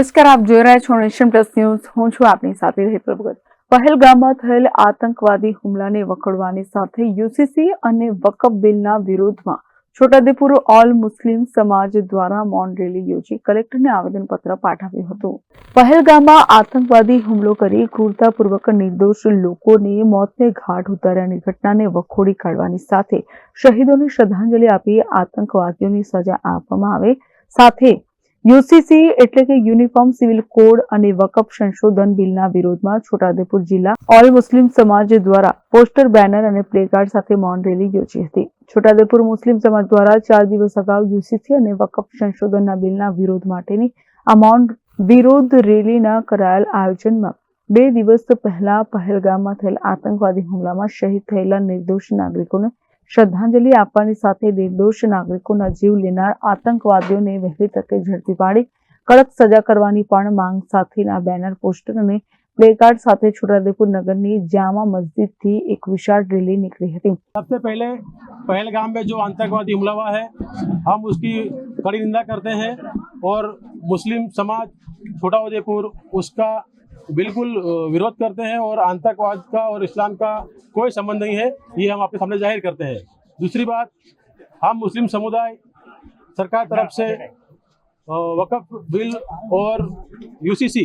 નમસ્કાર, આપ જોઈ રહ્યા છો નેશન પ્લસ ન્યૂઝ. હું છું આપની સાથે હેતલ ભગત. પહેલગામમાં થયેલ આતંકવાદી હુમલાને વખોડવાની સાથે યુસીસી અને વકફ બિલના વિરોધમાં છોટાદેપુર ઓલ મુસ્લિમ સમાજ દ્વારા મૌન રેલી યોજી કલેક્ટરને આવેદનપત્ર પાઠવ્યું હતું. પહેલગામમાં આતંકવાદી હુમલો કરી ક્રૂરતાપૂર્વક નિર્દોષ લોકોને મોતને ઘાટ ઉતાર્યાની ઘટનાને વખોડી કાઢવાની સાથે શહીદોને શ્રદ્ધાંજલિ આપી આતંકવાદીઓની સજા આપવામાં આવે. સાથે યુસીસી એટલે કે યુનિફોર્મ સિવિલ કોડ અને વકફ સંશોધન બિલના વિરોધમાં છોટાઉદેપુર જિલ્લા ઓલ મુસ્લિમ સમાજ દ્વારા પોસ્ટર, બેનર અને પ્લેકાર્ડ સાથે મૌન રેલી યોજી હતી. છોટાઉદેપુર મુસ્લિમ સમાજ દ્વારા ચાર દિવસ અગાઉ યુસીસી અને વકફ સંશોધનના બિલના વિરોધ માટેની આ મૌન વિરોધ રેલીના કરાયેલ આયોજનમાં બે દિવસ પહેલા પહેલગામમાં થયેલ આતંકવાદી હુમલામાં શહીદ થયેલા નિર્દોષ નાગરિકોને શ્રદ્ધાંજલિ આપવાની સાથે નિર્દોષ નાગરિકોના જીવ લેનાર આતંકવાદીઓને વહેલી તકે ઝડપી પાડી કડક સજા કરવાની પણ માંગ સાથેના બેનર પોસ્ટર અને પ્લેકાર્ડ સાથે છોટાઉદેપુર નગરની જામા મસ્જિદથી એક વિશાળ રેલી નીકળી હતી सबसे पहले पहलगाम में जो आतंकवादी हमला हुआ है हम उसकी कड़ी निंदा करते हैं और मुस्लिम समाज छोटा उदयपुर उसका बिल्कुल विरोध करते हैं और आतंकवाद का और इस्लाम का कोई संबंध नहीं है, ये हम आपके सामने ज़ाहिर करते हैं। दूसरी बात, हम मुस्लिम समुदाय सरकार तरफ़ से वक्फ बिल और यूसीसी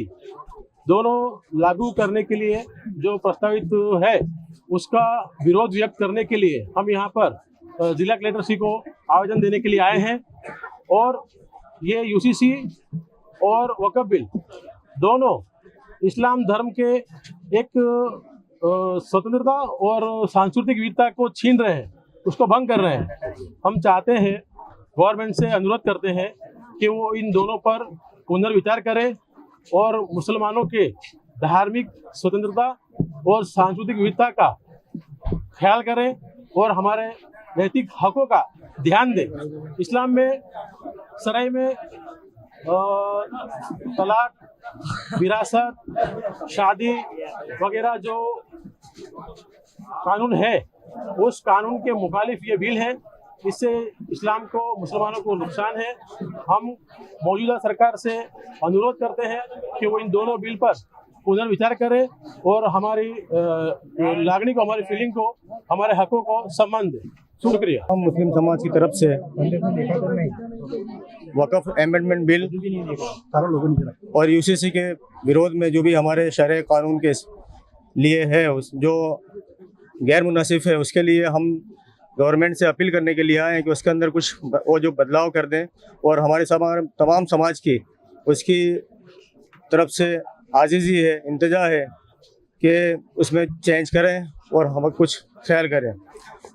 दोनों लागू करने के लिए जो प्रस्तावित है, उसका विरोध व्यक्त करने के लिए हम यहाँ पर जिला कलेक्टर सी को आवेदन देने के लिए आए हैं और ये यूसीसी और वकफ बिल दोनों इस्लाम धर्म के एक स्वतंत्रता और सांस्कृतिक विविधता को छीन रहे हैं, उसको भंग कर रहे हैं। हम चाहते हैं गवर्नमेंट से अनुरोध करते हैं कि वो इन दोनों पर पुनर्विचार करें और मुसलमानों के धार्मिक स्वतंत्रता और सांस्कृतिक विविधता का ख्याल करें और हमारे नैतिक हकों का ध्यान दें। इस्लाम में, सराय में तलाक विरासत, शादी वगैरह जो कानून है, उस कानून के मुखालिफ ये बिल है। इससे इस्लाम को, मुसलमानों को नुकसान है। हम मौजूदा सरकार से अनुरोध करते हैं कि वो इन दोनों बिल पर पुनर्विचार करें और हमारी लागणी को, हमारी फीलिंग को, हमारे हकों को सम्मान दें। शुक्रिया। हम मुस्लिम समाज की तरफ़ से वक़फ़ अमेंडमेंट बिल और यूसीसी के विरोध में जो भी हमारे शरह कानून के लिए है उस जो गैर मुनासिब है उसके लिए हम गवर्नमेंट से अपील करने के लिए आए हैं कि उसके अंदर कुछ वो जो बदलाव कर दें और हमारे समाज तमाम समाज की उसकी तरफ़ से आजीज़ी है इंतजा है कि उसमें चेंज करें और हम कुछ ख्याल करें।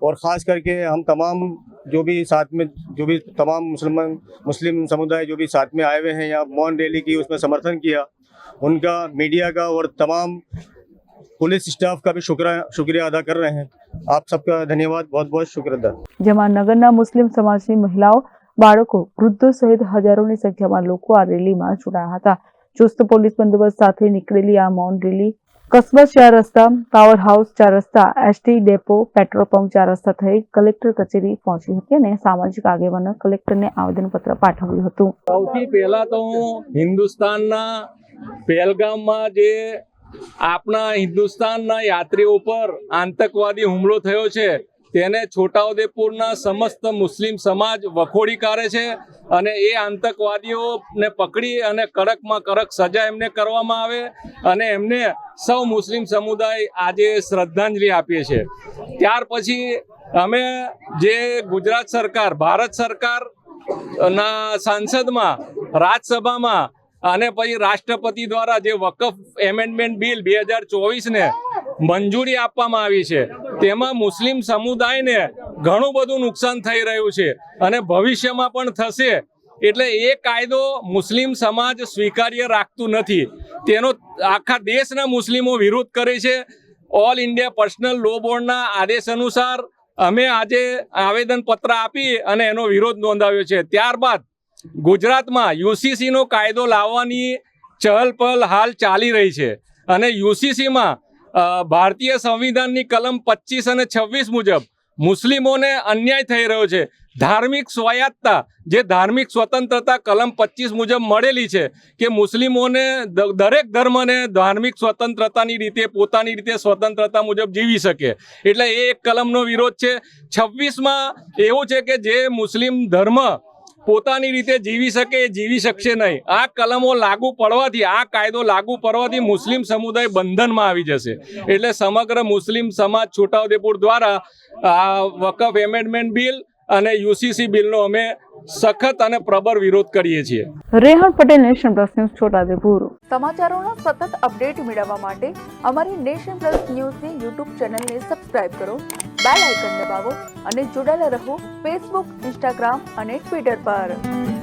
और ख़ास करके हम तमाम जो भी साथ में जो भी तमाम मुसलमान मुस्लिम समुदाय जो भी साथ में आए हुए हैं या मौन रैली की उसमें समर्थन किया उनका मीडिया का और तमाम पुलिस स्टाफ का भी शुक्र शुक्रिया अदा कर रहे हैं आप सबका धन्यवाद बहुत बहुत शुक्र अदा જેમાં નગરના મુસ્લિમ સમાજની મહિલાઓ બાળકો વૃદ્ધો સહિત હજારોની સંખ્યામાં લોકો આ રેલીમાં જોડાયા હતા ચુસ્ત પોલીસ બંદોબસ્ત સાથે નીકળેલી આ મૌન રેલી કસ્બા ચાર રસ્તા પાવર હાઉસ ચાર રસ્તા એસટી ડેપો પેટ્રોલ પંપ ચાર રસ્તા થઈ કલેક્ટર કચેરી પહોંચી હતી અને સામાજિક આગેવાનો કલેક્ટરને આવેદનપત્ર પાઠવ્યું હતું. સૌથી પહેલા તો હું હિન્દુસ્તાનના પહેલગામમાં જે આપણા હિન્દુસ્તાનના યાત્રીઓ ઉપર આતંકવાદી હુમલો થયો છે તેને છોટાઉદેપુરના સમસ્ત મુસ્લિમ સમાજ વખોડી કાઢે છે અને એ આતંકવાદીઓને પકડી અને કડકમાં કડક સજા એમને કરવામાં આવે અને એમને સૌ મુસ્લિમ સમુદાય આજે શ્રદ્ધાંજલિ આપીએ છીએ. ત્યાર પછી અમે જે ગુજરાત સરકાર, ભારત સરકાર ના સાંસદમાં, રાજ્યસભામાં અને પછી રાષ્ટ્રપતિ દ્વારા જે વકફ એમેન્ડમેન્ટ બિલ બે હજાર ચોવીસને મંજૂરી આપવામાં આવી છે તેમાં મુસ્લિમ સમુદાયને ઘણું બધું નુકસાન થઈ રહ્યું છે અને ભવિષ્યમાં પણ થશે. એટલે એ કાયદો મુસ્લિમ સમાજ સ્વીકાર્ય રાખતું નથી. તેનો આખા દેશના મુસ્લિમો વિરોધ કરે છે. ઓલ ઇન્ડિયા પર્સનલ લો બોર્ડના આદેશ અનુસાર અમે આજે આવેદનપત્ર આપી અને એનો વિરોધ નોંધાવ્યો છે. ત્યારબાદ ગુજરાતમાં યુસીસીનો કાયદો લાવવાની ચહલ પહલ હાલ ચાલી રહી છે અને યુસીસીમાં ભારતીય સંવિધાનની કલમ પચીસ અને છવ્વીસ મુજબ મુસ્લિમોને અન્યાય થઈ રહ્યો છે. ધાર્મિક સ્વાયત્તા જે ધાર્મિક સ્વતંત્રતા કલમ પચીસ મુજબ મળેલી છે કે મુસ્લિમોને દરેક ધર્મને ધાર્મિક સ્વતંત્રતાની રીતે, પોતાની રીતે સ્વતંત્રતા મુજબ જીવી શકે. એટલે એ એક કલમનો વિરોધ છે. છવ્વીસમાં એવું છે કે જે મુસ્લિમ ધર્મ પોતાની રીતે જીવી શકે જીવી શકશે નહીં. આ કલમો લાગુ પડવાથી, આ કાયદો લાગુ પડવાથી મુસ્લિમ સમુદાય બંધનમાં આવી જશે. એટલે સમગ્ર મુસ્લિમ સમાજ છોટાઉદેપુર દ્વારા આ વકફ એમેન્ડમેન્ટ બિલ અને યુસીસી બિલનો અમે સખત અને પ્રબળ વિરોધ કરીએ છીએ. Rehan Patel nation plus news Chhota Udepur સમાચારોના સતત અપડેટ મેળવવા માટે અમારી નેશન પ્લસ ન્યૂઝની યુટ્યુબ ચેનલને સબસ્ક્રાઇબ કરો બેલ આઇકન દબાવો અને જોડાયેલા રહો ફેસબુક ઇન્સ્ટાગ્રામ અને ટ્વિટર પર.